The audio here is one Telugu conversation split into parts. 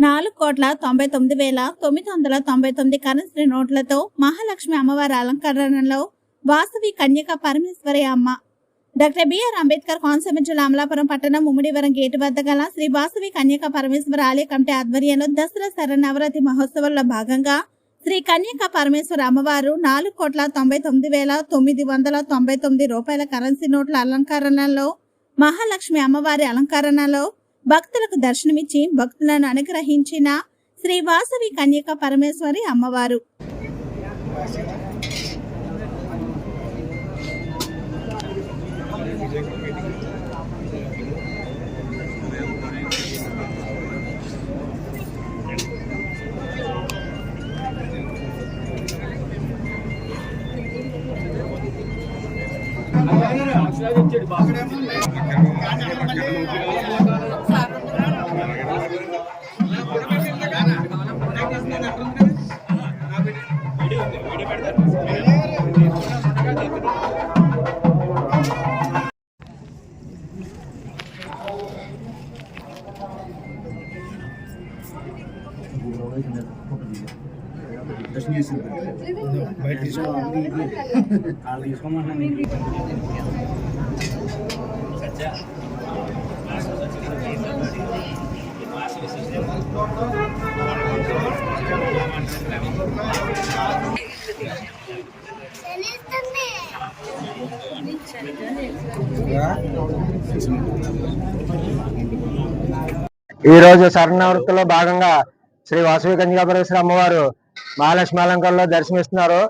నాలుగు కోట్ల తొంభై తొమ్మిది వేల తొమ్మిది వందల తొంభై తొమ్మిది కరెన్సీ నోట్లతో మహాలక్ష్మి అమ్మవారి అలంకరణలో వాసవి కన్యక పరమేశ్వరి అమ్మ. డాక్టర్ బిఆర్ అంబేద్కర్ కోనసీమ జిల్లా అమలాపురం పట్టణం ముమ్మిడివరం గేటు వద్ద గల శ్రీ వాసవి కన్యక పరమేశ్వర ఆలయ కమిటీ ఆధ్వర్యంలో దసరా శరన్నవరాత్రి మహోత్సవంలో భాగంగా శ్రీ కన్యక పరమేశ్వర అమ్మవారు నాలుగు కోట్ల తొంభై తొమ్మిది వేల తొమ్మిది వందల తొంభై తొమ్మిది రూపాయల కరెన్సీ నోట్ల అలంకరణలో మహాలక్ష్మి అమ్మవారి అలంకరణలో భక్తులకు దర్శనమిచ్చి భక్తులను అనుగ్రహించిన శ్రీ వాసవి కన్యక పరమేశ్వరి అమ్మవారు. బయట తీసుకోవాలి వాళ్ళు తీసుకోమంటున్నాను ఈ రోజు శరణవృత్తిలో భాగంగా శ్రీ వాసవి కన్యాపరేశ్వర అమ్మవారు మహాలక్ష్మి అలంకారంలో దర్శనమిస్తున్నారు.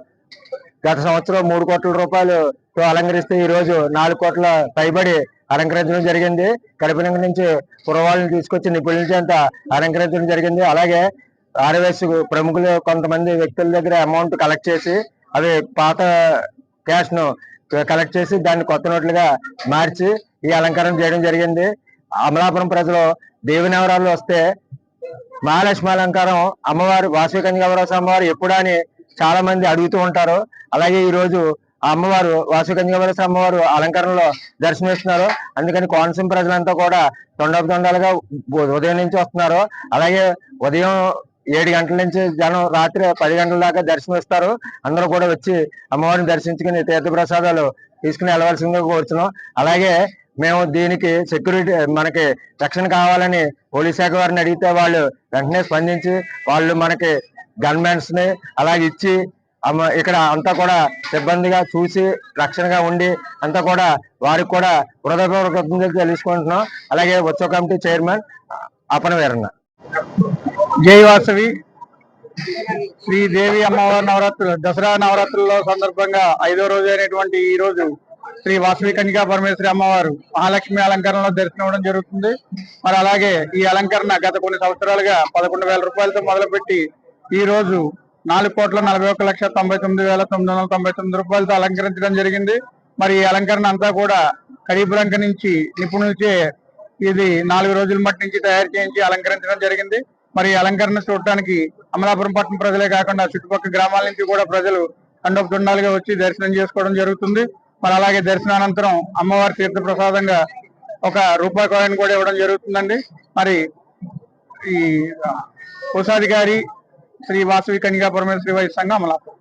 గత సంవత్సరం మూడు కోట్ల రూపాయలతో అలంకరిస్తే ఈ రోజు నాలుగు కోట్ల పైబడి అలంకరించడం జరిగింది. కడపనగ నుంచి పురవాళ్ళని తీసుకొచ్చి నిపుణుల చేత అలంకరించడం జరిగింది. అలాగే ఆర్ఎస్ ప్రముఖులు కొంతమంది వ్యక్తుల దగ్గర అమౌంట్ కలెక్ట్ చేసి అవి పాత క్యాష్ను కలెక్ట్ చేసి దాన్ని కొత్త నోట్లుగా మార్చి ఈ అలంకారం చేయడం జరిగింది. అమలాపురం ప్రజలు దేవినవరాలు వస్తే మహాలక్ష్మి అలంకారం అమ్మవారు వాసవి కన్యకావరాస అమ్మవారు ఎప్పుడా అని చాలా మంది అడుగుతూ ఉంటారు. అలాగే ఈ రోజు ఆ అమ్మవారు వాసవి కన్యకావరాస అమ్మవారు అలంకరణలో దర్శనమిస్తున్నారు. అందుకని కోనసీమ ప్రజలంతా కూడా తొండపు తొండాలుగా ఉదయం నుంచి వస్తున్నారు. అలాగే ఉదయం ఏడు గంటల నుంచి జనం రాత్రి పది గంటల దాకా దర్శనమిస్తారు. అందరూ కూడా వచ్చి అమ్మవారిని దర్శించుకుని తీర్థప్రసాదాలు తీసుకుని వెళ్ళవలసిందిగా కోరుతున్నాం అలాగే మేము దీనికి సెక్యూరిటీ మనకి రక్షణ కావాలని పోలీస్ శాఖ వారిని అడిగితే వాళ్ళు వెంటనే స్పందించి వాళ్ళు మనకి గన్మెన్స్ని అలాగే ఇచ్చి ఇక్కడ అంతా కూడా సిబ్బందిగా చూసి రక్షణగా ఉండి అంతా కూడా వారికి కూడా హృదయపూర్వక తెలుసుకుంటున్నాం. అలాగే ఉత్సవ కమిటీ చైర్మన్ అపన వీరన్న. జై వాసవి. శ్రీదేవి అమ్మవారి నవరాత్రులు దసరా నవరాత్రుల సందర్భంగా ఐదో రోజు అయినటువంటి ఈ రోజు శ్రీ వాసవి కన్యకా పరమేశ్వరి అమ్మవారు మహాలక్ష్మి అలంకరణలో దర్శనం అవడం జరుగుతుంది. మరి అలాగే ఈ అలంకరణ గత కొన్ని సంవత్సరాలుగా పదకొండు వేల రూపాయలతో మొదలుపెట్టి ఈ రోజు నాలుగు కోట్ల నలభై ఒక్క లక్ష తొంభై తొమ్మిది వేల తొమ్మిది వందల తొంభై తొమ్మిది రూపాయలతో అలంకరించడం జరిగింది. మరి ఈ అలంకరణ అంతా కూడా కరీబులంక నుంచి నిపుణులచే ఇది నాలుగు రోజుల మట్టి నుంచి తయారు చేయించి అలంకరించడం జరిగింది. మరి ఈ అలంకరణ చూడటానికి అమలాపురం పట్టణ ప్రజలే కాకుండా చుట్టుపక్కల గ్రామాల నుంచి కూడా ప్రజలు కండపు వచ్చి దర్శనం చేసుకోవడం జరుగుతుంది. మరి అలాగే దర్శనానంతరం అమ్మవారి తీర్థ ప్రసాదంగా ఒక రూపాయి కాయిన్ కూడా ఇవ్వడం జరుగుతుందండి. మరి ఈ కోశాధికారి శ్రీ వాసవి కన్యకా పరమేశ్వరి వైద్య సంఘం అమలాపురం.